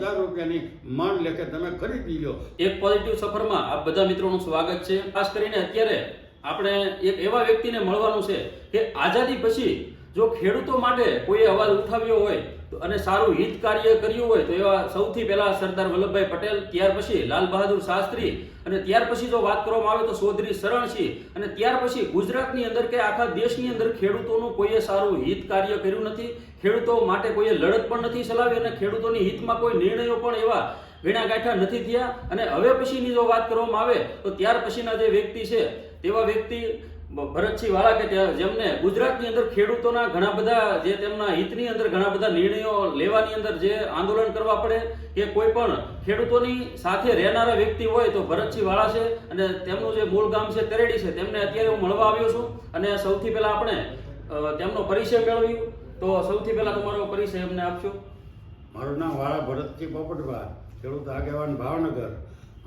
હજાર રૂપિયાની મણ લેખે તમે ખરીદી લો. એક પોઝિટિવ સફરમાં આપ બધા મિત્રોનું સ્વાગત છે. ખાસ કરીને અત્યારે આપણે એક એવા વ્યક્તિને મળવાનું છે કે આઝાદી પછી જો ખેડૂતો માટે કોઈએ અવાજ ઉઠાવ્યો હોય અને સારું હિત કાર્ય કર્યું હોય તો એવા સૌથી પહેલા સરદાર વલ્લભભાઈ પટેલ, ત્યાર પછી લાલ બહાદુર શાસ્ત્રી અને ત્યાર પછી જો વાત કરવામાં આવે તો ચૌધરી શરણસિંહ અને ત્યાર પછી ગુજરાતની અંદર કે આખા દેશની અંદર ખેડૂતોનું કોઈએ સારું હિત કાર્ય કર્યું નથી, ખેડૂતો માટે કોઈએ લડત પણ નથી ચલાવી અને ખેડૂતોની હિતમાં કોઈ નિર્ણયો પણ એવા વીણા ગાંઠા નથી થયા. અને હવે પછીની જો વાત કરવામાં આવે તો ત્યાર પછીના જે વ્યક્તિ છે તેવા વ્યક્તિ ભરતસિંહ વાળા કે જેમને ગુજરાતની અંદર ખેડૂતોના ઘણા બધા જે તેમના હિતની અંદર ઘણા બધા નિર્ણયો લેવાની અંદર જે આંદોલન કરવા પડે કે કોઈ પણ ખેડૂતોની સાથે રહેનારા વ્યક્તિ હોય તો ભરતસિંહ વાળા છે અને તેમનું જે મૂળ ગામ છે તેરેડી છે તેમને અત્યારે હું મળવા આવ્યો છું અને સૌથી પહેલા આપણે તેમનો પરિચય મેળવ્યું. તો સૌથી પહેલા તમારો પરિચય અમને આપશો. મારું નામ વાળા ભરતસિંહ પોપટભા ખેડૂત આગેવાન ભાવનગર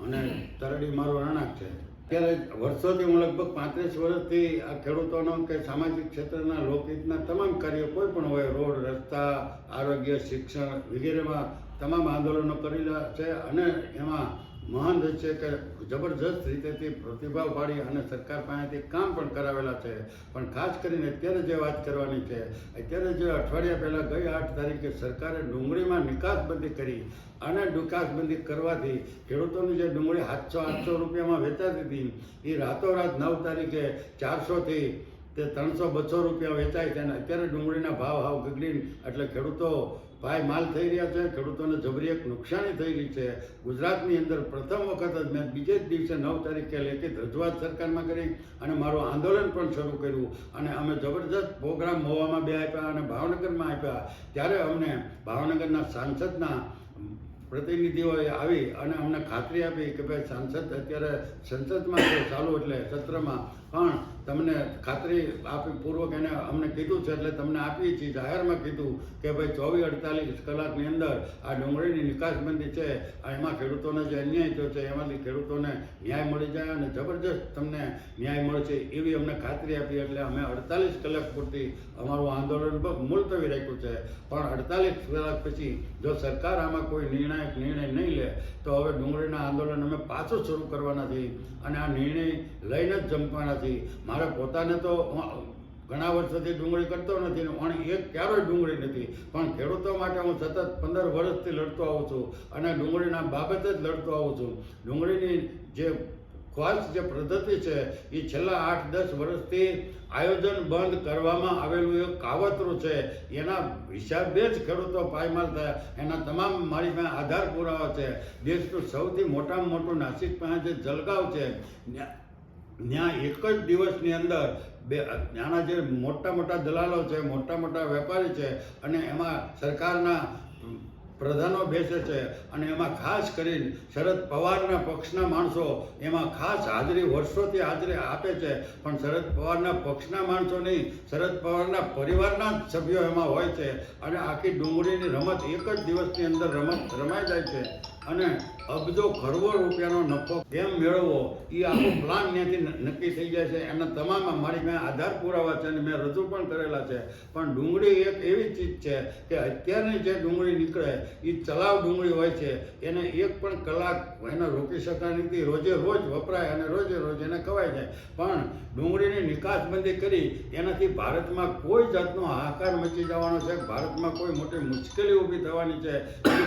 અને તરડી મારું રણાક છે. અત્યારે વર્ષોથી હું લગભગ પાંત્રીસ વર્ષથી આ ખેડૂતોનો કે સામાજિક ક્ષેત્રના, લોકહિતના તમામ કાર્યો, કોઈ પણ હોય, રોડ, રસ્તા, આરોગ્ય, શિક્ષણ વગેરેમાં તમામ આંદોલનો કરેલા છે અને એમાં મહાન છે કે જબરજસ્ત રીતેથી પ્રતિભાવ પાડી અને સરકાર પાસેથી કામ પણ કરાવેલા છે. પણ ખાસ કરીને અત્યારે જે વાત કરવાની છે, અત્યારે જે અઠવાડિયા પહેલાં ગઈ આઠ તારીખે સરકારે ડુંગળીમાં નિકાસબંધી કરી અને નિકાસબંધી કરવાથી ખેડૂતોની જે ડુંગળી સાતસો આઠસો રૂપિયામાં વેચાતી હતી, એ રાતોરાત નવ તારીખે ચારસોથી તે ત્રણસો બસો રૂપિયા વેચાય છે અને અત્યારે ડુંગળીના ભાવ હાવ ગગડીને એટલે ખેડૂતો ભાઈ માલ થઈ રહ્યા છે, ખેડૂતોને જબરી એક નુકસાની થઈ રહી છે. ગુજરાતની અંદર પ્રથમ વખત જ મેં બીજે જ દિવસે નવ તારીખે લેખિત રજૂઆત સરકારમાં કરી અને મારું આંદોલન પણ શરૂ કર્યું. અને અમે જબરજસ્ત પ્રોગ્રામ મોવામાં બે આપ્યા અને ભાવનગરમાં આપ્યા. ત્યારે અમને ભાવનગરના સાંસદના પ્રતિનિધિઓએ આવી અને અમને ખાતરી આપી કે ભાઈ સાંસદ અત્યારે સંસદમાં ચાલુ એટલે સત્રમાં. પણ તમને ખાતરી આપી, પૂર્વક એને અમને કીધું છે, એટલે તમને આપીએ છીએ, જાહેરમાં કીધું કે ભાઈ ચોવીસ અડતાલીસ કલાકની અંદર આ ડુંગળીની નિકાસબંધી છે એમાં ખેડૂતોને જે અન્યાય થયો છે, એમાંથી ખેડૂતોને ન્યાય મળી જાય અને જબરજસ્ત તમને ન્યાય મળશે એવી અમને ખાતરી આપી, એટલે અમે અડતાલીસ કલાક પૂરતી અમારું આંદોલન મુલતવી રાખ્યું છે. પણ અડતાલીસ કલાક પછી જો સરકાર આમાં કોઈ નિર્ણાયક નિર્ણય નહીં લે, તો હવે ડુંગળીના આંદોલન અમે પાછું શરૂ કરવાના છીએ અને આ નિર્ણય લઈને જ જંપવાના છીએ મારે પોતાને તો ઘણા વર્ષોથી ડુંગળી કરતો નથી પણ એક ક્યારેય ડુંગળી નથી. પણ ખેડૂતો માટે હું સતત પંદર વર્ષથી લડતો આવું છું અને ડુંગળીના બાબતે જ લડતો આવું છું. ડુંગળીની જે ખાસ જે પદ્ધતિ છે, એ છેલ્લા આઠ, દસ વર્ષથી આયોજન બંધ કરવામાં આવેલું એક કાવતરું છે. એના હિસાબે જ ખેડૂતો પાયમાલ થયા. એના તમામ મારી પાસે આધાર પુરાવા છે. દેશનું સૌથી મોટામાં મોટું નાસિક પાસે જે જલગાવ છે ત્યાં એક જ દિવસની અંદર બે ત્યાંના જે મોટા મોટા દલાલો છે, મોટા મોટા વેપારી છે અને એમાં સરકારના પ્રધાનો બેસે છે અને એમાં ખાસ કરીને શરદ પવારના પક્ષના માણસો એમાં ખાસ હાજરી વર્ષોથી હાજરી આપે છે. પણ શરદ પવારના પક્ષના માણસો નહીં, શરદ પવારના પરિવારના જ સભ્યો એમાં હોય છે. અને આખી ડુંગળીની રમત એક જ દિવસની અંદર રમત રમાઈ જાય છે. અને અબજો કરોડો રૂપિયાનો નફો કેમ મેળવવો એ આખો પ્લાન ત્યાંથી નક્કી થઈ જાય છે. એના તમામ મારી મેં આધાર પુરાવા છે અને મેં રજૂ પણ કરેલા છે. પણ ડુંગળી એક એવી ચીજ છે કે અત્યારની જે ડુંગળી નીકળે એ ચલાવ ડુંગળી હોય છે. એને એક પણ કલાક એને રોકી શકાય નથી. રોજે રોજ વપરાય અને રોજે રોજ એને ખવાય જાય. પણ ડુંગળીની નિકાસબંધી કરી, એનાથી ભારતમાં કોઈ જાતનો હાહાકાર મચી જવાનો છે. ભારતમાં કોઈ મોટી મુશ્કેલી ઊભી થવાની છે.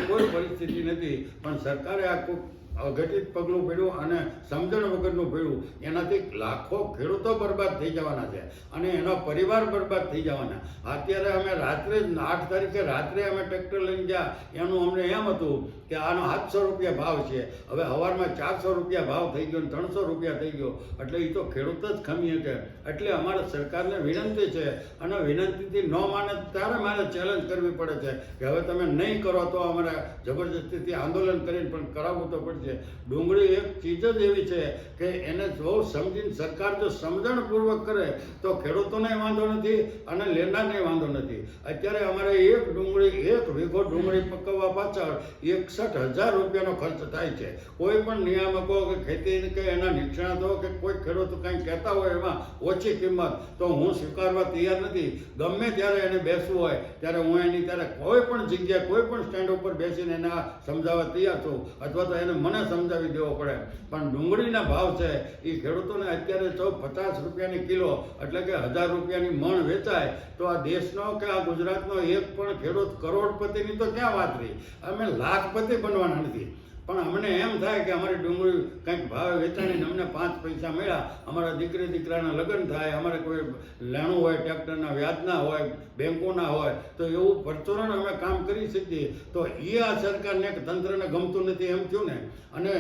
કોઈ પરિસ્થિતિ નથી. પણ સરકારે આ ખૂબ અઘટિત પગલું ભર્યું અને સમજણ વગરનું ભર્યું એનાથી લાખો ખેડૂતો બરબાદ થઈ જવાના છે અને એનો પરિવાર બરબાદ થઈ જવાના. અત્યારે અમે રાત્રે જ આઠ તારીખે રાત્રે અમે ટ્રેક્ટર લઈને ગયા. એનું અમને એમ હતું કે આનો સાતસો રૂપિયા ભાવ છે. હવે સવારમાં ચારસો રૂપિયા ભાવ થઈ ગયો ને ત્રણસો રૂપિયા થઈ ગયો. એટલે એ તો ખેડૂત જ ખમી શકે. એટલે અમારે સરકારને વિનંતી છે અને વિનંતીથી ન માને ત્યારે મારે ચેલેન્જ કરવી પડે છે કે હવે તમે નહીં કરો તો અમારે જબરજસ્તીથી આંદોલન કરીને પણ કરાવવું તો પડશે. છે. ડુંગળી એક ચીજ જ એવી છે કે એને જો સમજીને સરકાર જો સમજણપૂર્વક કરે, તો ખેડૂતોને વાંધો નથી અને લેનારને વાંધો નથી. અત્યારે અમારે એક ડુંગળી, એક વીઘો ડુંગળી પકવવા પાછળ એકસઠ હજાર રૂપિયાનો ખર્ચ થાય છે. કોઈ પણ નિયામકો કે ખેતી કે એના નિષ્ણાતો કે કોઈ ખેડૂત કંઈ કહેતા હોય એમાં ઓછી કિંમત, તો હું સ્વીકારવા તૈયાર નથી. ગમે ત્યારે એને બેસવું હોય, ત્યારે હું એની ત્યારે કોઈ પણ જગ્યાએ કોઈ પણ સ્ટેન્ડ ઉપર બેસીને એને સમજાવવા તૈયાર છું. અથવા તો એને મને સમજાવી દેવો પડે. પણ ડુંગળીના ભાવ છે એ ખેડૂતોને અત્યારે તો પચાસ રૂપિયાની કિલો એટલે કે હજાર રૂપિયાની મણ વેચાય, તો આ દેશનો કે આ ગુજરાતનો એક પણ ખેડૂત કરોડપતિની તો ક્યાં વાત રહી? અમે લાખપતિ બનવાના નથી. પણ અમને એમ થાય કે અમારી ડુંગળી કંઈક ભાવે વેચાણીને અમને પાંચ પૈસા મળ્યા, અમારા દીકરી દીકરાના લગ્ન થાય, અમારે કોઈ લેણું હોય, ટ્રેક્ટરના વ્યાજના હોય, બેંકોના હોય, તો એવું પ્રચોરણ અમે કામ કરી શકીએ. તો એ આ સરકારને એક તંત્રને ગમતું નથી એમ થયું ને. અને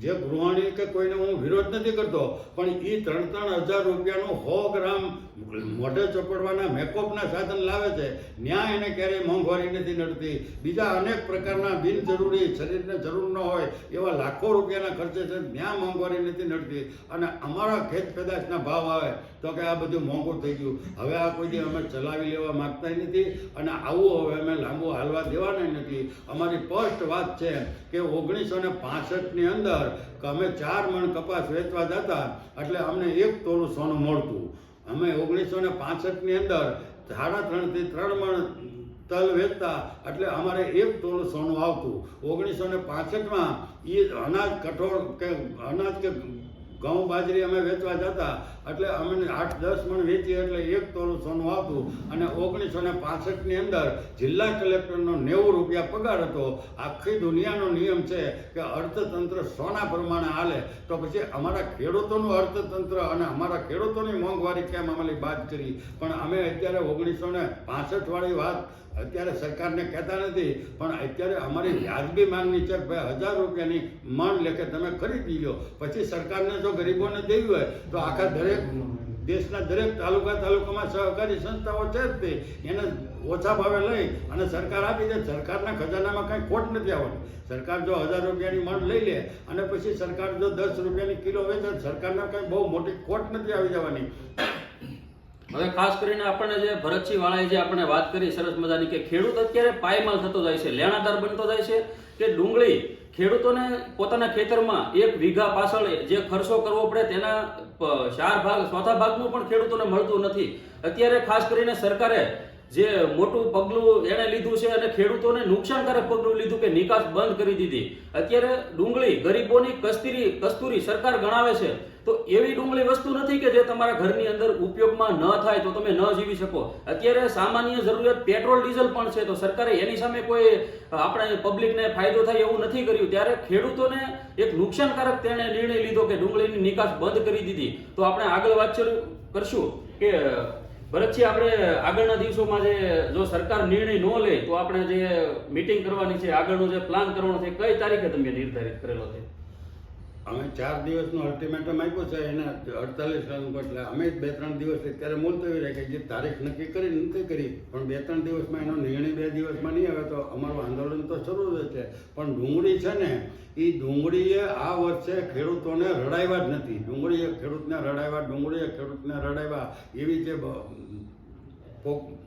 જે ગૃહિણી કે કોઈને હું વિરોધ નથી કરતો, પણ એ ત્રણ ત્રણ હજાર રૂપિયાનું સો ગ્રામ મોઢે ચોપડવાના મેકઅપના સાધન લાવે છે. ન્યાય એને ક્યારેય મોંઘવારી નથી નડતી. બીજા અનેક પ્રકારના બિનજરૂરી શરીરને જરૂર ન હોય એવા લાખો રૂપિયાના ખર્ચે છે, ત્યાં મોંઘવારી નથી નડતી. અને અમારા ખેત પેદાશના ભાવ આવે તો કે આ બધું મોંઘું થઈ ગયું. હવે આ કોઈ અમે ચલાવી લેવા માગતા નથી અને આવું હવે અમે લાંબુ હાલવા દેવાના નથી. અમારી સ્પષ્ટ વાત છે કે ઓગણીસો ને પાસઠની અંદર કે અમે ચાર મણ કપાસ વેચવા જતા એટલે અમને એક તોલું સોનું મળતું. અમે ઓગણીસો ને પાસઠની અંદર સાડા ત્રણથી ત્રણ મણ તલ વેચતા એટલે અમારે એક તોલું સોનું આવતું. ઓગણીસો ને પાસઠમાં એ અનાજ કઠોળ કે અનાજ કે ઘઉં બાજરી અમે વેચવા જતા, એટલે અમે આઠ, દસ મણ વેચીએ એટલે એક તોલું સોનું આવતું અને ઓગણીસો ને પાસઠની અંદર જિલ્લા કલેક્ટરનો નેવું રૂપિયા પગાર હતો. આખી દુનિયાનો નિયમ છે કે અર્થતંત્ર સોના પ્રમાણે હાલે. તો પછી અમારા ખેડૂતોનું અર્થતંત્ર અને અમારા ખેડૂતોની મોંઘવારી કેમ અમારી વાત કરી? પણ અમે અત્યારે ઓગણીસો ને પાસઠવાળી વાત અત્યારે સરકારને કહેતા નથી, પણ અત્યારે અમારી વ્યાજબી માંગણી છે ભાઈ હજાર રૂપિયાની મણ લેખે તમે ખરીદી લો પછી સરકારને જો ગરીબોને દેવી હોય, તો આખા દરેક દેશના દરેક તાલુકા તાલુકામાં સહકારી સંસ્થાઓ છે જ તે. એને ઓછા ભાવે લઈ અને સરકાર આપી દે. સરકારના ખજાનામાં કાંઈ ખોટ નથી આવવાની સરકાર જો હજાર રૂપિયાની મણ લઈ લે અને પછી સરકાર જો દસ રૂપિયાની કિલો વેચે સરકારને કાંઈ બહુ મોટી ખોટ નથી આવી જવાની. હવે ખાસ કરીને આપણને જે ભરતસિંહ વાળાએ જે આપણે વાત કરી સરસ મજાની કે ખેડૂત અત્યારે પાયમાલ થતો જાય છે, લેણાદાર બનતો જાય છે, કે ડુંગળી ખેડૂતોને પોતાના ખેતરમાં એક વીઘા પાછળ જે ખર્ચો કરવો પડે તેના ચાર ભાગ, ચોથા ભાગનું પણ ખેડૂતોને મળતું નથી. અત્યારે ખાસ કરીને સરકારે જે મોટું પગલું એણે લીધું છે અને ખેડૂતોને નુકસાનકારક પગલું લીધું કે નિકાસ બંધ કરી દીધી. અત્યારે ડુંગળી ગરીબોની કસ્તુરી કસ્તુરી સરકાર ગણાવે છે. તો એવી ડુંગળી વસ્તુ નથી કે જે તમારા ઘરની અંદર ઉપયોગમાં ન થાય તો તમે ન જીવી શકો. અત્યારે સામાન્ય જરૂરિયાત પેટ્રોલ, ડીઝલ પણ છે તો સરકારે એની સામે કોઈ, આપણે પબ્લિકને ફાયદો થાય એવું નથી કર્યું. ત્યારે ખેડૂતોને એક નુકસાનકારક તેણે નિર્ણય લીધો કે ડુંગળીની નિકાસ બંધ કરી દીધી. તો આપણે આગળ વાત કરશું કે ભરતજી, આપણે આગળના દિવસોમાં જે જો સરકાર નિર્ણય ન લે, તો આપણે જે મીટિંગ કરવાની છે, આગળનો જે પ્લાન કરવાનો છે, કઈ તારીખે તમે નિર્ધારિત કરેલો છે? અમે ચાર દિવસનું અલ્ટિમેટમ આપ્યું છે, એને અડતાલીસ કલાક એટલે અમે જ બે ત્રણ દિવસ અત્યારે મુલતવી કે જે તારીખ નક્કી કરી નથી કરી, પણ બે ત્રણ દિવસમાં એનો નિર્ણય બે દિવસમાં નહીં આવે તો અમારું આંદોલન તો શરૂ જ છે. પણ ડુંગળી છે ને, એ ડુંગળીએ આ વર્ષે ખેડૂતોને રડાવ્યા જ નથી. ડુંગળીએ ખેડૂતને રડાવ્યા ડુંગળીએ ખેડૂતને રડાવ્યા એવી જે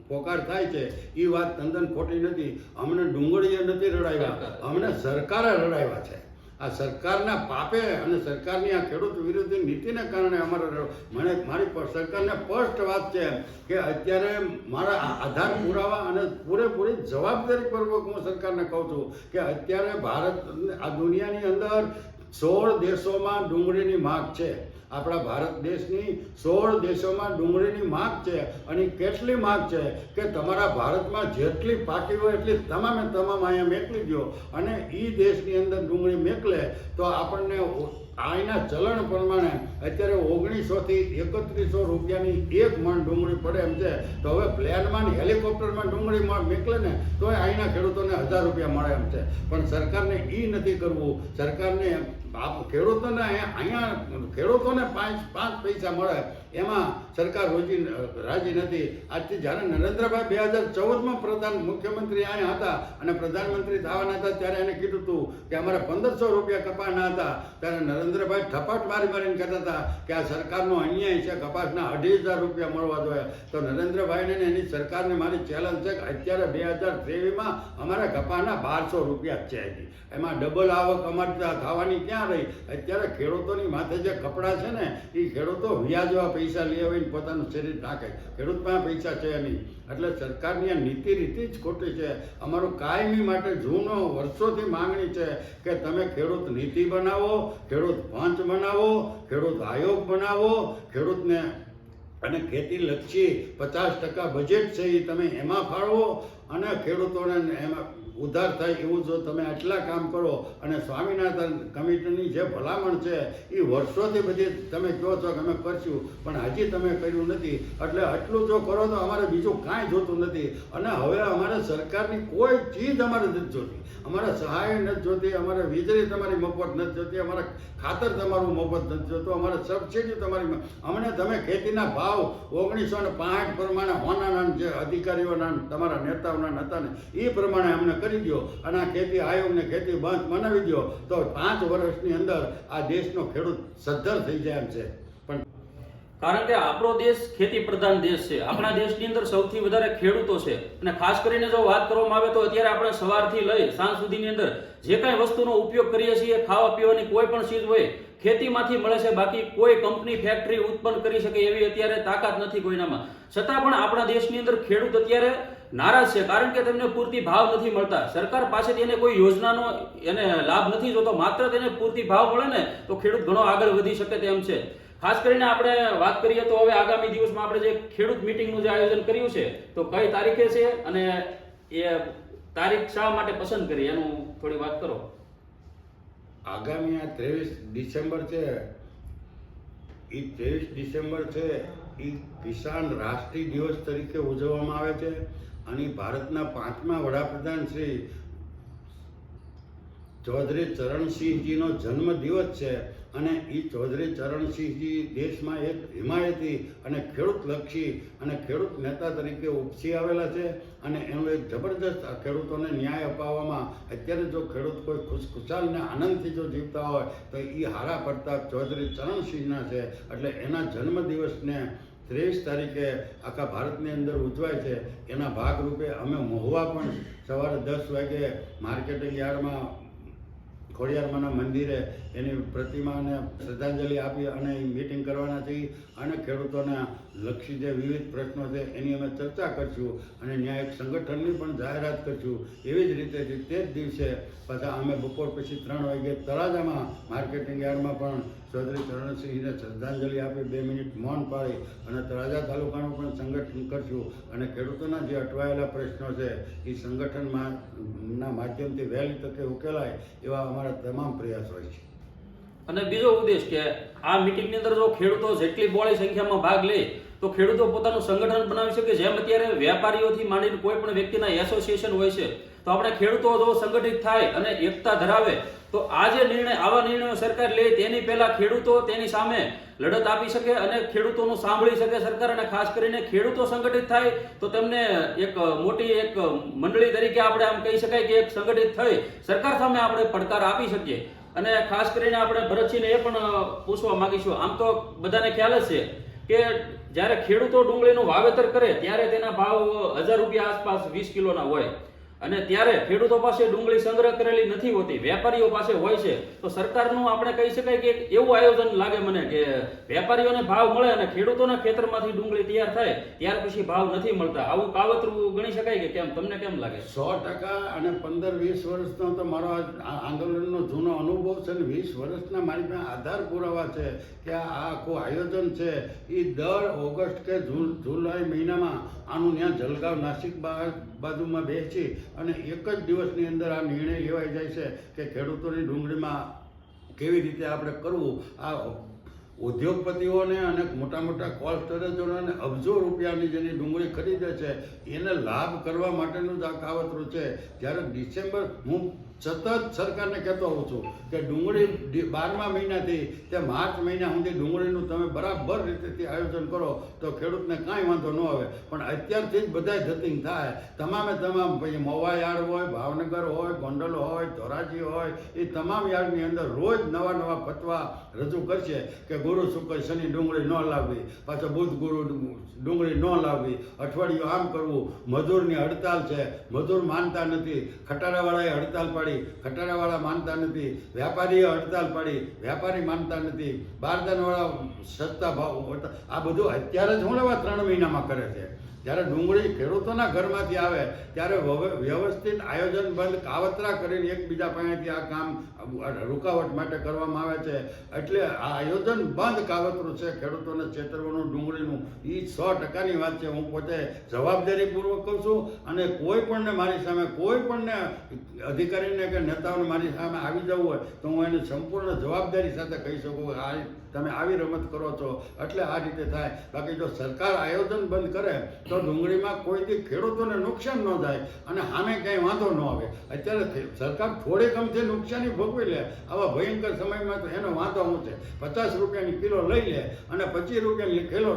પોકાર થાય છે એ વાત તદ્દન ખોટી નથી. અમને ડુંગળીએ નથી રડાવ્યા અમને સરકારે રડાવ્યા છે. આ સરકારના પાપે અને સરકારની આ ખેડૂત વિરોધી નીતિને કારણે અમારે મને મારી સરકારને સ્પષ્ટ વાત છે કે અત્યારે મારા આધાર પુરાવા અને પૂરેપૂરી જવાબદારીપૂર્વક હું સરકારને કહું છું કે અત્યારે ભારત, આ દુનિયાની અંદર સોળ દેશોમાં ડુંગળીની માગ છે. આપણા ભારત દેશની સોળ દેશોમાં ડુંગળીની માગ છે અને કેટલી માગ છે કે તમારા ભારતમાં જેટલી પાકી હોય એટલી તમામે તમામ અહીંયા મેકલી દો અને એ દેશની અંદર ડુંગળી મેકલે તો આપણને અહીંના ચલણ પ્રમાણે અત્યારે ઓગણીસોથી એકત્રીસો રૂપિયાની એક મણ ડુંગળી પડે એમ છે. તો હવે પ્લેનમાં ને હેલિકોપ્ટરમાં ડુંગળી મેકલે ને તો અહીંના ખેડૂતોને હજાર રૂપિયા મળે એમ છે. પણ સરકારને એ નથી કરવું. સરકારને ખેડૂતોને અહીંયા ખેડૂતોને પાંચ પાંચ પૈસા મળે. એમાં સરકાર રોજી રાજી નથી. આજથી જ્યારે નરેન્દ્રભાઈ બે હજાર ચૌદમાં પ્રધાન મુખ્યમંત્રી અહીંયા હતા અને પ્રધાનમંત્રી થવાના હતા ત્યારે એને કીધું હતું કે અમારે પંદરસો રૂપિયા કપાના હતા. ત્યારે નરેન્દ્રભાઈ ઠપાટ મારી મારીને કહેતા હતા કે આ સરકારનો અન્યાય છે, કપાસના અઢી હજાર રૂપિયા મળવા જોઈએ. તો નરેન્દ્રભાઈને એની સરકારને મારી ચેલેન્જ છે કે અત્યારે બે હજાર ત્રેવીસમાં અમારા કપાસના બારસો રૂપિયા છે એમાં ડબલ આવક અમારે થવાની ક્યાં રહી? અત્યારે ખેડૂતોની માથે જે કપડાં છે ને એ ખેડૂતો વ્યાજવા પૈસા લઈ આવીને પોતાનું શરીર નાખે ખેડૂત પાસે પૈસા છે નહીં. એટલે સરકારની આ નીતિ રીતિ જ ખોટી છે. અમારું કાયમી માટે જૂનો વર્ષોથી માંગણી છે કે તમે ખેડૂત નીતિ બનાવો, ખેડૂત પંચ બનાવો, ખેડૂત આયોગ બનાવો, ખેડૂતને અને ખેતી લક્ષી પચાસ ટકા બજેટ છે એ તમે એમાં ફાળવો અને ખેડૂતોને એમાં ઉધાર થાય એવું જો તમે આટલા કામ કરો અને સ્વામિનાથન કમિટીની જે ભલામણ છે એ વર્ષોથી બધી તમે કહો છો કે અમે કરશું, પણ હજી તમે કર્યું નથી. એટલે આટલું જો કરો તો અમારે બીજું કાંઈ જોતું નથી. અને હવે અમારે સરકારની કોઈ ચીજ અમારે નથી જોતી. અમારે સહાય નથી જોતી, અમારે વીજળી તમારી મફત નથી જોતી, અમારે ખાતર તમારું મફત નથી જોતું, અમારે સબસિડી તમારી અમને તમે ખેતીના ભાવ ઓગણીસો ને પ્રમાણે હોનાના જે અધિકારીઓના, તમારા નેતાઓના હતા ને એ પ્રમાણે અમને કરી દો અને આ ખેતી આયોગને ખેતી બંધ મનાવી દો તો પાંચ વર્ષની અંદર આ દેશનો ખેડૂત સદ્ધર થઈ જાય એમ છે. પણ કારણ કે આપણો દેશ ખેતી પ્રધાન દેશ છે. આપણા દેશની અંદર સૌથી વધારે ખેડૂતો છે. અને ખાસ કરીને જો વાત કરવામાં આવે તો અત્યારે આપણે સવારથી લઈ સાંજ સુધીની અંદર જે કાંઈ વસ્તુનો ઉપયોગ કરીએ છીએ, ખાવા પીવાની કોઈ પણ ચીજ હોય, ખેતીમાંથી મળે છે. બાકી કોઈ કંપની, ફેક્ટરી ઉત્પન્ન કરી શકે એવી અત્યારે તાકાત નથી કોઈનામાં. છતાં પણ આપણા દેશની અંદર ખેડૂત અત્યારે નારાજ છે કારણ કે તેમને પૂરતી ભાવ નથી મળતા. સરકાર પાસેથી એને કોઈ યોજનાનો એને લાભ નથી જોતો માત્ર તેને પૂરતી ભાવ મળે ને, તો ખેડૂત ઘણો આગળ વધી શકે તેમ છે. ખાસ કરીને આપણે વાત કરીએ તો હવે આગામી દિવસમાં આપણે જે ખેડૂત મિટિંગનું જે આયોજન કર્યું છે, તો કઈ તારીખે છે અને એ તારીખ શા માટે પસંદ કરી? એનું થોડી વાત કરો. આગામી આ ત્રેવીસ ડિસેમ્બર છે. એ ત્રેવીસ ડિસેમ્બર છે એ કિસાન રાષ્ટ્રીય દિવસ તરીકે ઉજવવામાં આવે છે. અને ભારતના પાંચમા વડાપ્રધાન શ્રી ચૌધરી ચરણસિંહજીનો જન્મ દિવસ છે. અને એ ચૌધરી ચરણસિંહજી દેશમાં એક હિમાયતી અને ખેડૂતલક્ષી અને ખેડૂત નેતા તરીકે ઉપસી આવેલા છે. અને એનું એક જબરદસ્ત ખેડૂતોને ન્યાય અપાવવામાં અત્યારે જો ખેડૂત કોઈ ખુશખુશાલ ને આનંદથી જો જીવતા હોય, તો એ હારા પડતા ચૌધરી ચરણસિંહના છે. એટલે એના જન્મદિવસને ત્રેવીસ તારીખે આખા ભારતની અંદર ઉજવાય છે. એના ભાગરૂપે અમે મહુવા પણ સવારે દસ વાગે માર્કેટિંગ યાર્ડમાં, ખોડિયારમાના મંદિરે એની પ્રતિમાને શ્રદ્ધાંજલિ આપી અને મિટિંગ કરવાના છીએ અને ખેડૂતોને લક્ષી જે વિવિધ પ્રશ્નો છે, એની અમે ચર્ચા કરશું અને ત્યાં એક સંગઠનની પણ જાહેરાત કરશું. એવી જ રીતે તે જ દિવસે પાછા અમે બપોર પછી ત્રણ વાગે તળાજામાં માર્કેટિંગ યાર્ડમાં પણ ચૌધરી ચરણસિંહને શ્રદ્ધાંજલિ આપી બે મિનિટ મૌન પાડી અને તળાજા તાલુકાનું પણ સંગઠન કરશું. અને ખેડૂતોના જે અટવાયેલા પ્રશ્નો છે, એ સંગઠનમાં ના માધ્યમથી વહેલી તકે ઉકેલાય એવા અમારા તમામ પ્રયાસ હોય છે. અને બીજો ઉદ્દેશ કે આ મિટિંગની અંદર જો ખેડૂતો જેટલી બોળી સંખ્યામાં ભાગ લે, તો ખેડૂતો પોતાનું સંગઠન બનાવી શકે. જેમ અત્યારે વેપારીઓથી માંડીને કોઈ પણ વ્યક્તિના એસોસિએશન હોય છે, તો આપણે ખેડૂતો જો સંગઠિત થાય અને એકતા ધરાવે, તો આ જે નિર્ણય, આવા નિર્ણયો સરકાર લે, તેની પહેલા ખેડૂતો તેની સામે લડત આપી શકે અને ખેડૂતોનું સાંભળી શકે સરકાર. અને ખાસ કરીને ખેડૂતો સંગઠિત થાય, તો તેમને એક મોટી એક મંડળી તરીકે આપણે આમ કહી શકાય કે એક સંગઠિત થઈ, સરકાર સામે આપણે પડકાર આપી શકીએ. અને ખાસ કરીને આપણે ભરતસિંહને એ પણ પૂછવા માંગીશું. આમ તો બધાને ખ્યાલ જ છે કે જ્યારે ખેડૂતો ડુંગળીનું વાવેતર કરે, ત્યારે તેના ભાવ હજાર રૂપિયા આસપાસ વીસ કિલોના હોય. અને ત્યારે ખેડૂતો પાસે ડુંગળી સંગ્રહ કરેલી નથી હોતી, વેપારીઓ પાસે હોય છે. તો સરકારનું આપણે કહી શકાય કે એવું આયોજન લાગે મને કે વેપારીઓને ભાવ મળે અને ખેડૂતોના ખેતરમાંથી ડુંગળી તૈયાર થાય, ત્યાર પછી ભાવ નથી મળતા. આવું કાવતરું ગણી શકાય કે કેમ? તમને કેમ લાગે? સો ટકા અને પંદર, વીસ વર્ષનો તો મારો આંદોલનનો જૂનો અનુભવ છે ને વીસ વર્ષના મારી પાસે આધાર પુરાવા છે કે આ આખું આયોજન છે. એ દર ઓગસ્ટ કે જુલાઈ મહિનામાં આનું ત્યાં જલગાંવ નાસિક બાજુમાં બેસી અને એક જ દિવસની અંદર આ નિર્ણય લેવાઈ જાય છે કે ખેડૂતોની ડુંગળીમાં કેવી રીતે આપણે કરવું, આ ઉદ્યોગપતિઓને અને મોટા મોટા કોલ સ્ટોરેજોને અબજો રૂપિયાની જેની ડુંગળી ખરીદે છે, એને લાભ કરવા માટેનું જ આ કાવતરું છે. જ્યારે ડિસેમ્બર, હું સતત સરકારને કહેતો હોઉં છું કે ડુંગળી બારમા મહિનાથી તે માર્ચ મહિના સુધી ડુંગળીનું તમે બરાબર રીતેથી આયોજન કરો, તો ખેડૂતને કાંઈ વાંધો ન આવે. પણ અત્યારથી જ બધાય જતિંગ થાય. તમામે તમામ પછી મવા યાર્ડ હોય, ભાવનગર હોય, ગોંડલ હોય, ધોરાજી હોય, એ તમામ યાર્ડની અંદર રોજ નવા નવા ફતવા રજૂ કરશે કે ગુરુ શુક્ર શનિ ડુંગળી ન લાવવી, પાછો બુધ ગુરુ ડુંગળી ન લાવવી, અઠવાડિયું આમ કરવું, મજૂરની હડતાલ છે, મજૂર માનતા નથી, ખટારાવાળાએ હડતાલ પાડી, ખટારાવાળા માનતા નથી વેપારીએ હડતાલ પાડી વેપારી માનતા નથી, બારદાનવાળા સસ્તા ભાવ, આ બધું અત્યારે જ હું લેવા ત્રણ મહિનામાં કરે છે. જ્યારે ડુંગળી ખેડૂતોના ઘરમાંથી આવે, ત્યારે વ્યવસ્થિત આયોજનબંધ કાવતરા કરીને એકબીજા પાસેથી આ કામ રૂકાવટ માટે કરવામાં આવે છે. એટલે આ આયોજનબંધ કાવતરું છે, ખેડૂતોને છેતરવાનું ડુંગળીનું. એ સો ટકાની વાત છે. હું પોતે જવાબદારીપૂર્વક કહું છું અને કોઈ પણને મારી સામે, કોઈ પણને અધિકારીને કે નેતાઓને મારી સામે આવી જવું હોય, તો હું એને સંપૂર્ણ જવાબદારી સાથે કહી શકું આ તમે આવી રમત કરો છો, એટલે આ રીતે થાય. બાકી જો સરકાર આયોજન બંધ કરે, તો ડુંગળીમાં કોઈથી ખેડૂતોને નુકસાન ન થાય અને સામે ક્યાંય વાંધો ન આવે. અત્યારે સરકાર થોડે કમથી નુકસાની ભોગવી લે. આવા ભયંકર સમયમાં તો એનો વાંધો શું છે? પચાસ રૂપિયાની કિલો લઈ લે અને પચીસ રૂપિયાની કિલો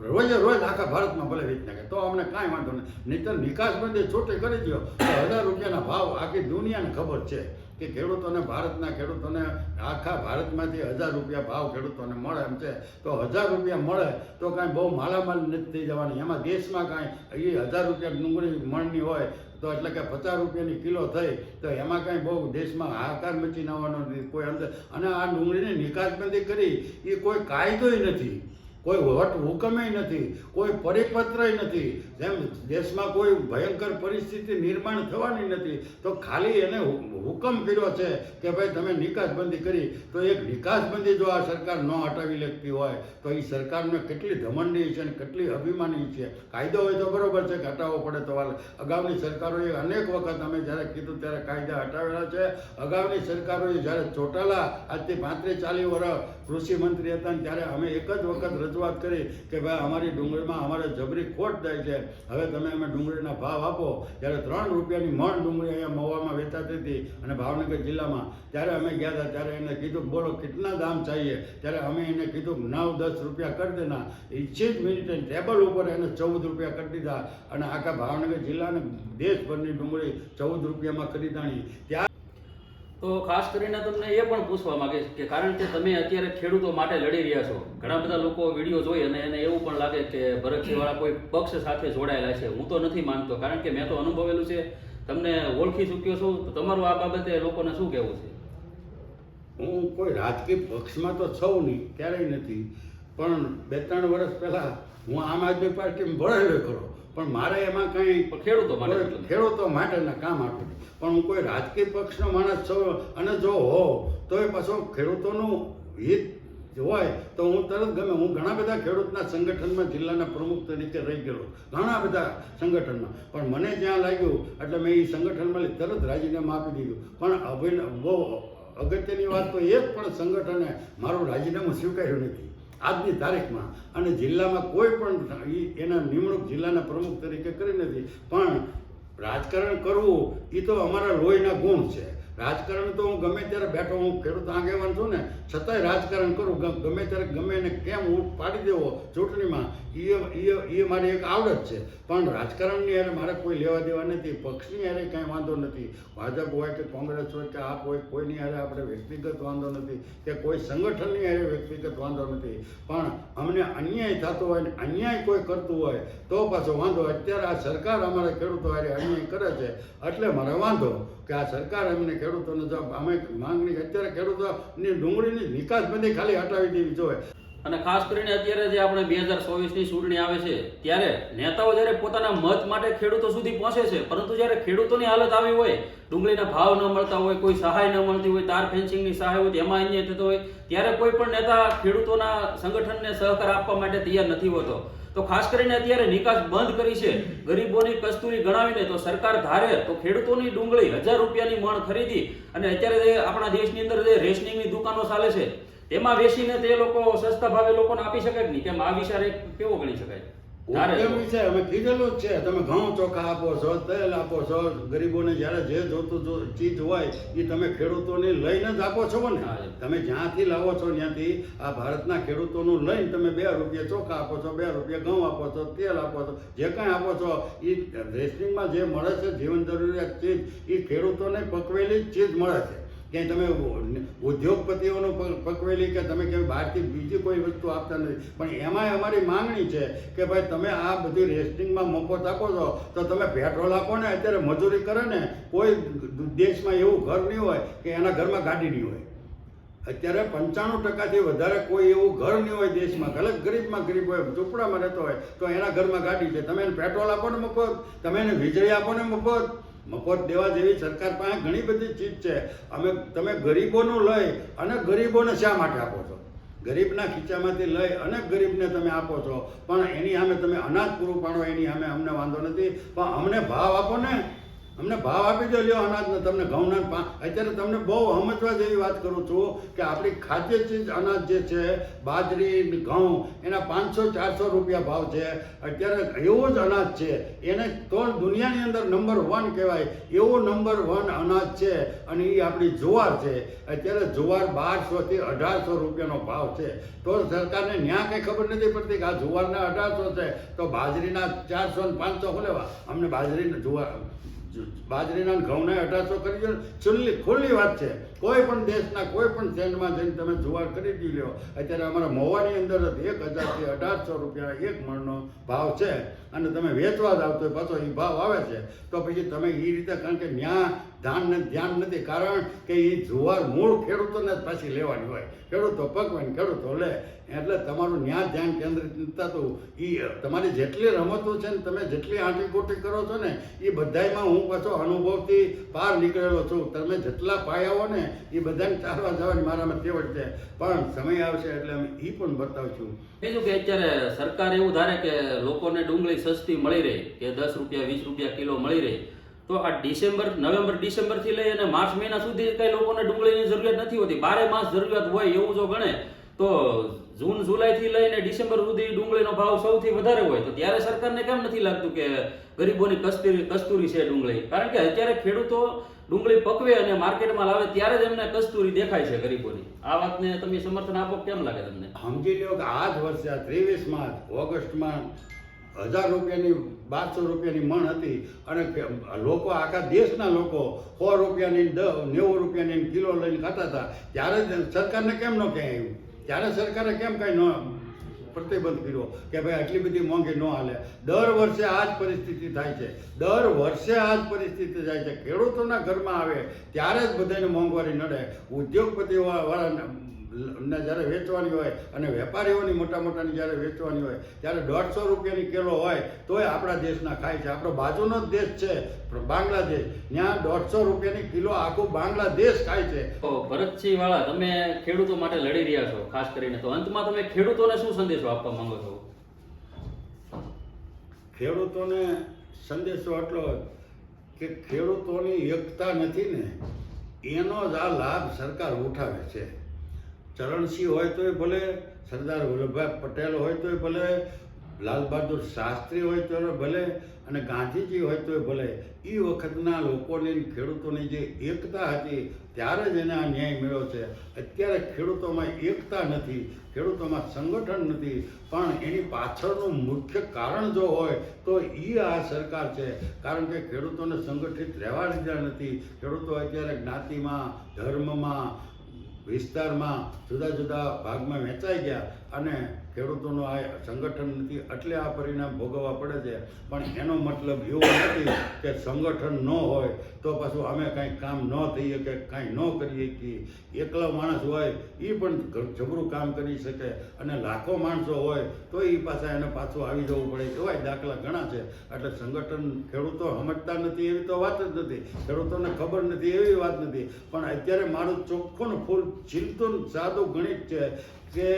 રોજે રોજ આખા ભારતમાં ભલે વેચી નાખે, તો અમને કાંઈ વાંધો નહીં નહીંતર નિકાસબંધી છૂટી કરી દો તો હજાર રૂપિયાના ભાવ આખી દુનિયાને ખબર છે. કે ખેડૂતોને ભારતના ખેડૂતોને આખા ભારતમાંથી હજાર રૂપિયા ભાવ ખેડૂતોને મળે એમ છે. તો હજાર રૂપિયા મળે તો કાંઈ બહુ માલામાલ નથી થઈ જવાની. એમાં દેશમાં કાંઈ એ હજાર રૂપિયા ડુંગળી મણની હોય તો એટલે કે પચાસ રૂપિયાની કિલો થઈ તો એમાં કાંઈ બહુ દેશમાં હાહાકાર મચી નાવાનો કોઈ અંદર અને આ ડુંગળીની નિકાસબંધી કરી, એ કોઈ કાયદોય નથી. કોઈ વટ હુકમે નથી, કોઈ પરિપત્રય નથી. જેમ દેશમાં કોઈ ભયંકર પરિસ્થિતિ નિર્માણ થવાની નથી, તો ખાલી એને હુકમ કર્યો છે કે ભાઈ તમે નિકાસબંધી કરી, તો એક નિકાસબંધી જો આ સરકાર ન હટાવી લેતી હોય, તો એ સરકારને કેટલી ધમંડી છે અને કેટલી અભિમાની છે. કાયદો હોય તો બરોબર છે કે હટાવવો પડે તો અગાઉની સરકારોએ અનેક વખત અમે જ્યારે કીધું ત્યારે કાયદા હટાવેલા છે. અગાઉની સરકારોએ જ્યારે ચોટાલા, આજથી પાંત્રીસ ચાલીસ વર્ષ કૃષિ મંત્રી હતા ત્યારે અમે એક જ વખત રજૂઆત કરી કે ભાઈ, અમારી ડુંગળીમાં અમારે જબરી ખોટ થાય છે. હવે તમે અમે ડુંગળીના ભાવ આપો. ત્યારે ત્રણ રૂપિયાની મણ ડુંગળી અહીંયા મવામાં વેચાતી હતી અને ભાવનગર જિલ્લામાં. ત્યારે અમે ગયા હતા, ત્યારે એને કીધું બોલો, કેટલા દામ ચાહીએ? ત્યારે અમે એને કીધું નવ, દસ રૂપિયા કરી દેના. ઈચ્છે જ મિનિટે ટેબલ ઉપર એને ચૌદ રૂપિયા કરી દીધા અને આખા ભાવનગર જિલ્લાને દેશભરની ડુંગળી ચૌદ રૂપિયામાં ખરીદાણી ત્યાં તો ખાસ કરીને તમને એ પણ પૂછવા માંગે કે કારણ કે તમે અત્યારે ખેડૂતો માટે લડી રહ્યા છો. ઘણા બધા લોકો વીડિયો જોઈ અને એને એવું પણ લાગે કે ભરતસિંહવાળા કોઈ પક્ષ સાથે જોડાયેલા છે. હું તો નથી માનતો, કારણ કે મેં તો અનુભવેલું છે. તમને ઓળખી ચૂક્યો છું, તો તમારું આ બાબતે લોકોને શું કહેવું છે? હું કોઈ રાજકીય પક્ષમાં તો છું નહીં, ક્યારેય નથી. પણ બે ત્રણ વર્ષ પહેલાં હું આમ આદમી પાર્ટીમાં ભળેલો ખરો. પણ મારે એમાં કંઈ ખેડૂતો માટે ખેડૂતો માટેના કામ આપું પણ હું કોઈ રાજકીય પક્ષનો માણસ છું અને જો હોઉં તો એ પાછો ખેડૂતોનું હિત હોય તો હું તરત ગમે. હું ઘણા બધા ખેડૂતના સંગઠનમાં જિલ્લાના પ્રમુખ તરીકે રહી ગયેલો ઘણા બધા સંગઠનમાં. પણ મને જ્યાં લાગ્યું એટલે મેં એ સંગઠનમાં તરત રાજીનામું આપી દીધું. પણ અભિન બહુ અગત્યની વાત તો એ જ પણ સંગઠને મારું રાજીનામું સ્વીકાર્યું નથી. આજની તારીખમાં. અને જિલ્લામાં કોઈ પણ એના નિમણૂક જિલ્લાના પ્રમુખ તરીકે કરી નથી. પણ રાજકારણ કરવું એ તો અમારા લોહીના ગુણ છે. રાજકારણ તો હું ગમે ત્યારે બેઠો હું ખેડૂત આગેવાન છું ને, છતાંય રાજકારણ કરું, ગમે ત્યારે ગમે એને કેમ હું પાડી દેવો ચૂંટણીમાં એ એ મારી એક આવડત છે. પણ રાજકારણની હારે મારે કોઈ લેવા દેવા નથી, પક્ષની હારે કાંઈ વાંધો નથી. ભાજપ હોય કે કોંગ્રેસ હોય કે આપ હોય, કોઈની હારે આપણે વ્યક્તિગત વાંધો નથી કે કોઈ સંગઠનની હારે વ્યક્તિગત વાંધો નથી. પણ અમને અન્યાય થતો હોય ને અન્યાય કોઈ કરતું હોય, તો પાછો વાંધો. અત્યારે આ સરકાર અમારે ખેડૂતો હારે અન્યાય કરે છે, એટલે મારે વાંધો. કે આ સરકાર અમને ખેડૂતોને જો અમે માંગણી અત્યારે ખેડૂતોની ડુંગળીની નિકાસબંધી ખાલી હટાવી દેવી જોઈએ. અને ખાસ કરીને અત્યારે જે આપણે બે હજાર ચોવીસની ચૂંટણી આવે છે, ત્યારે નેતાઓ જ્યારે પોતાના મત માટે ખેડૂતો સુધી પહોંચે છે, પરંતુ જ્યારે ખેડૂતોની હાલત આવી હોય, ડુંગળીના ભાવ ન મળતા હોય, કોઈ સહાય ન મળતી હોય, તાર ફેન્સિંગની સહાય હોય, તેમાં અહીંયા થતો હોય, ત્યારે કોઈ પણ નેતા ખેડૂતોના સંગઠનને સહકાર આપવા માટે તૈયાર નથી હોતો. તો ખાસ કરીને અત્યારે નિકાસ બંધ કરી છે ગરીબોની કસ્તુરી ગણાવીને તો સરકાર ધારે તો ખેડૂતોની ડુંગળી હજાર રૂપિયાની મણ ખરીદી અને અત્યારે આપણા દેશની અંદર જે રેશનિંગની દુકાનો ચાલે છે, તેમાં વેચીને તે લોકો સસ્તા ભાવે લોકોને આપી શકે જ નહીં તેમ આ વિચાર એક કેવો ગણી શકાય. ઉદ્યમી છે અમે કીધેલું જ છે. તમે ઘઉં ચોખા આપો છો તેલ આપો છો ગરીબોને જ્યારે જે જોતું ચીજ હોય એ તમે ખેડૂતોને લઈને જ આપો છો ને તમે જ્યાંથી લાવો છો ત્યાંથી આ ભારતના ખેડૂતોનું લઈને તમે બે રૂપિયા ચોખા આપો છો બે રૂપિયા ઘઉં આપો છો તેલ આપો છો જે કાંઈ આપો છો એ રેશનિંગમાં જે મળે છે જીવન જરૂરિયાત ચીજ એ ખેડૂતોને પકવેલી જ ચીજ મળે છે. ક્યાંય તમે ઉદ્યોગપતિઓનું પકવેલી કે તમે કે બહારથી બીજી કોઈ વસ્તુ આપતા નથી. પણ એમાંય અમારી માંગણી છે કે ભાઈ તમે આ બધી રેસ્ટિંગમાં મફત આપો છો, તો તમે પેટ્રોલ આપો ને, અત્યારે મજૂરી કરે ને, કોઈ દેશમાં એવું ઘર નહીં હોય કે એના ઘરમાં ગાડી નહીં હોય. અત્યારે પંચાણું ટકાથી વધારે કોઈ એવું ઘર નહીં હોય દેશમાં. ભલે ગરીબમાં ગરીબ હોય, ઝૂંપડામાં રહેતો હોય, તો એના ઘરમાં ગાડી છે. તમે એને પેટ્રોલ આપો ને મફત, તમે એને વીજળી આપો ને મફત. મફત દેવા જેવી સરકાર પાસે ઘણી બધી ચીજ છે. અમે, તમે ગરીબોનું લઈ અને ગરીબોને શા માટે આપો છો? ગરીબના ખીચામાંથી લઈ અને ગરીબને તમે આપો છો. પણ એની સામે તમે અનાજ પૂરું પાડો, એની સામે અમને વાંધો નથી. પણ અમને ભાવ આપો ને. અમને ભાવ આપી દો, લ્યો અનાજનો. તમને ઘઉંના અત્યારે તમને બહુ સમજવા જેવી વાત કરું છું કે આપણી ખાદ્ય ચીજ અનાજ જે છે, બાજરી, ઘઉં, એના પાંચસો, ચારસો રૂપિયા ભાવ છે. અત્યારે એવું જ અનાજ છે. એને તો દુનિયાની અંદર નંબર વન કહેવાય. એવો નંબર વન અનાજ છે અને એ આપણી જુવાર છે. અત્યારે જુવાર બારસોથી અઢારસો રૂપિયાનો ભાવ છે. તો સરકારને ન્યા કંઈ ખબર નથી પડતી કે આ જુવારના અઢારસો છે. તો બાજરીના ચારસો ને પાંચસો ખોલેવા. અમને બાજરીને જુવાર બાજરીના ઘઉંને અઢારસો કરી દો ખુલ્લી ખુલ્લી વાત છે. કોઈ પણ દેશના કોઈ પણ સેન્ડમાં જઈને તમે જુવાર ખરીદી લો અત્યારે અમારા મોવાની અંદર જ એક હજારથી અઢારસો રૂપિયા એક મણનો ભાવ છે. અને તમે વેચવા જ આવતો હોય પાછો એ ભાવ આવે છે. તો પછી તમે એ રીતે કારણ કે ન્યા ધ્યાન ધ્યાન નથી. કારણ કે એ જુવાર મૂળ ખેડૂતોને જ પાછી લેવાની હોય. ખેડૂતો પકવાય ને ખેડૂતો લે. એટલે તમારું ન્યા ધ્યાન કેન્દ્રિત થતું. એ તમારી જેટલી રમતો છે ને, તમે જેટલી આંટીકોટી કરો છો ને એ બધાયમાં હું પાછો અનુભવથી પાર નીકળેલો છું. તમે જેટલા પાયાઓ ને એ બધાને ચાલવા જવાની મારામાં તેવડ છે. પણ સમય આવશે એટલે અમે એ પણ બતાવશું. બીજું કે અત્યારે સરકાર એવું ધારે કે લોકોને ડુંગળી સસ્તી મળી રહી, કે દસ રૂપિયા, વીસ રૂપિયા કિલો મળી રહી. તો આ ડિસેમ્બર, નવેમ્બર ડિસેમ્બરથી લઈ અને માર્ચ મહિના સુધી કઈ લોકોને ડુંગળીની જરૂરિયાત નથી હોતી. બારે માસ જરૂરિયાત હોય એવું જો ગણે, તો જૂન જુલાઈ થી લઈને ડિસેમ્બર સુધી ડુંગળીનો ભાવ સૌથી વધારે હોય. તો ત્યારે સરકારને કેમ નથી લાગતું કે ગરીબોની કસ્તુરી કસ્તુરી છે ડુંગળી? કારણ કે અત્યારે ખેડૂતો ડુંગળી પકવે અને માર્કેટમાં લાવે, ત્યારે જ એમને કસ્તુરી દેખાય છે ગરીબોની. આ વાતને તમે સમર્થન આપો, કેમ લાગે તમને? સમજી લો કે આ જ વર્ષે ત્રેવીસ માર્ચ ઓગસ્ટમાં હજાર રૂપિયાની, બારસો રૂપિયાની મણ હતી અને લોકો આખા દેશના લોકો સો રૂપિયાની, દ, નેવું રૂપિયાની કિલો લઈને ખાતા હતા. ત્યારે સરકારને કેમ ન ક્યાંય આવ્યું? ત્યારે સરકારે કેમ કાંઈ ન પ્રતિબંધ કર્યો કે ભાઈ આટલી બધી મોંઘી ન હાલે? દર વર્ષે આ જ પરિસ્થિતિ થાય છે. દર વર્ષે આ જ પરિસ્થિતિ થાય છે. ખેડૂતોના ઘરમાં આવે ત્યારે જ બધાને મોંઘવારી નડે. ઉદ્યોગપતિ વાળા ને જ્યારે વેચવાની હોય અને વેપારીઓની મોટા મોટાની જ્યારે વેચવાની હોય ત્યારે દોઢસો રૂપિયાની કિલો હોય તોય આપણા દેશના ખાય છે. આપણો બાજુનો જ દેશ છે બાંગ્લાદેશ. ત્યાં દોઢસો રૂપિયાની કિલો આખું બાંગ્લાદેશ ખાય છે. ભરતસિંહ વાળા તમે ખેડૂતો માટે લડી રહ્યા છો ખાસ કરીને. તો અંતમાં તમે ખેડૂતોને શું સંદેશો આપવા માંગો છો? ખેડૂતોને સંદેશો એટલો કે ખેડૂતોની એકતા નથી ને એનો જ આ લાભ સરકાર ઉઠાવે છે. ચરણસિંહ હોય તોય ભલે, સરદાર વલ્લભભાઈ પટેલ હોય તોય ભલે, લાલ બહાદુર શાસ્ત્રી હોય તોય ભલે, અને ગાંધીજી હોય તોય ભલે એ વખતના લોકોની ખેડૂતોની જે એકતા હતી, ત્યારે જ એને આ ન્યાય મળ્યો છે. અત્યારે ખેડૂતોમાં એકતા નથી, ખેડૂતોમાં સંગઠન નથી, પણ એની પાછળનું મુખ્ય કારણ જો હોય, તો એ આ સરકાર છે. કારણ કે ખેડૂતોને સંગઠિત રહેવા દીધા નથી. ખેડૂતો અત્યારે જ્ઞાતિમાં, ધર્મમાં વિસ્તારમાં જુદા જુદા ભાગમાં વહેંચાઈ ગયા અને ખેડૂતોનું આ સંગઠન નથી, એટલે આ પરિણામ ભોગવવા પડે છે. પણ એનો મતલબ એવો નથી કે સંગઠન ન હોય તો પાછું અમે કાંઈ કામ ન થઈએ કે કાંઈ ન કરીએ કે એકલો માણસ હોય એ પણ જબરું કામ કરી શકે. અને લાખો માણસો હોય, તો એ પાછા એને પાછું આવી જવું પડે. એવાય દાખલા ઘણા છે. એટલે સંગઠન ખેડૂતો સમજતા નથી એવી તો વાત જ નથી. ખેડૂતોને ખબર નથી એવી વાત નથી. પણ અત્યારે મારું ચોખ્ખું ફૂલ ચિંતન સાદું ગણિત છે કે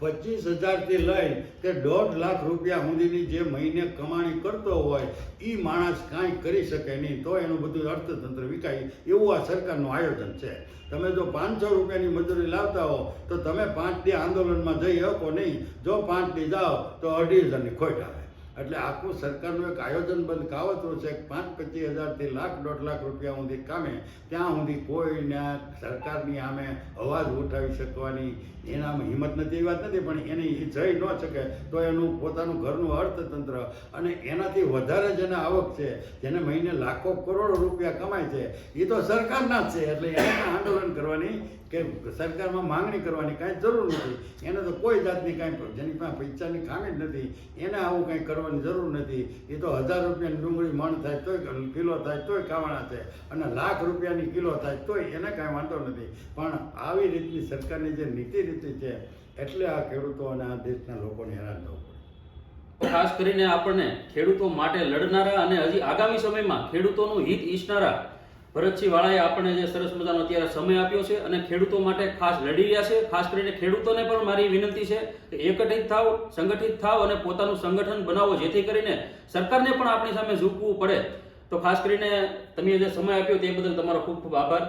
પચીસ હજારથી લઈને કે દોઢ લાખ રૂપિયા સુધીની જે મહિને કમાણી કરતો હોય એ માણસ કાંઈ કરી શકે નહીં. તો એનું બધું અર્થતંત્ર વિકાય. એવું આ સરકારનું આયોજન છે. તમે જો પાંચસો રૂપિયાની મજૂરી લાવતા હો, તો તમે પાંચ દી આંદોલનમાં જઈ શકો નહીં. જો પાંચ દી જાઓ, તો અઢી હજારની ખોટ આવે. એટલે આખું સરકારનું એક આયોજનબંધ કાવતરું છે પાંચ પચીસ હજારથી લાખ દોઢ લાખ રૂપિયા સુધી કામે. ત્યાં સુધી કોઈને સરકારની સામે અવાજ ઉઠાવી શકવાની એનામાં હિંમત નથી એ વાત નથી, પણ એની એ જઈ ન શકે તો એનું પોતાનું ઘરનું અર્થતંત્ર અને એનાથી વધારે જેને આવક છે, જેને મહિને લાખો કરોડો રૂપિયા કમાય છે એ તો સરકારના જ છે, એટલે એને આંદોલન કરવાની કે સરકારમાં માંગણી કરવાની કાંઈ જરૂર નથી. એને તો કોઈ જાતની કાંઈ જેની પાસે પૈસાની ખામી જ નથી, એને આવું કાંઈ કરવાની જરૂર નથી. એ તો હજાર રૂપિયાની ડુંગળી મણ થાય તોય કિલો થાય તોય ખાવાના છે અને લાખ રૂપિયાની કિલો થાય તોય એને કાંઈ વાંધો નથી. પણ આવી રીતની સરકારની જે નીતિ રીતિ છે એટલે આ ખેડૂતો અને આ દેશના લોકોને હેરાન થવું પડે ખાસ કરીને આપણને ખેડૂતો માટે લડનારા અને હજી આગામી સમયમાં ખેડૂતોનું હિત ઈચ્છનારા ભરતસિંહ વાળાએ આપણને જે સરસ મજાનો અત્યારે સમય આપ્યો છે અને ખેડૂતો માટે ખાસ લડી રહ્યા છે, ખાસ કરીને ખેડૂતોને પણ મારી વિનંતી છે કે એકઠિત થાવ સંગઠિત થાવ અને પોતાનું સંગઠન બનાવો, જેથી કરીને સરકારને પણ આપણી સામે ઝૂકવું પડે. તો ખાસ કરીને તમે જે સમય આપ્યો તે બદલ તમારો ખૂબ ખૂબ આભાર.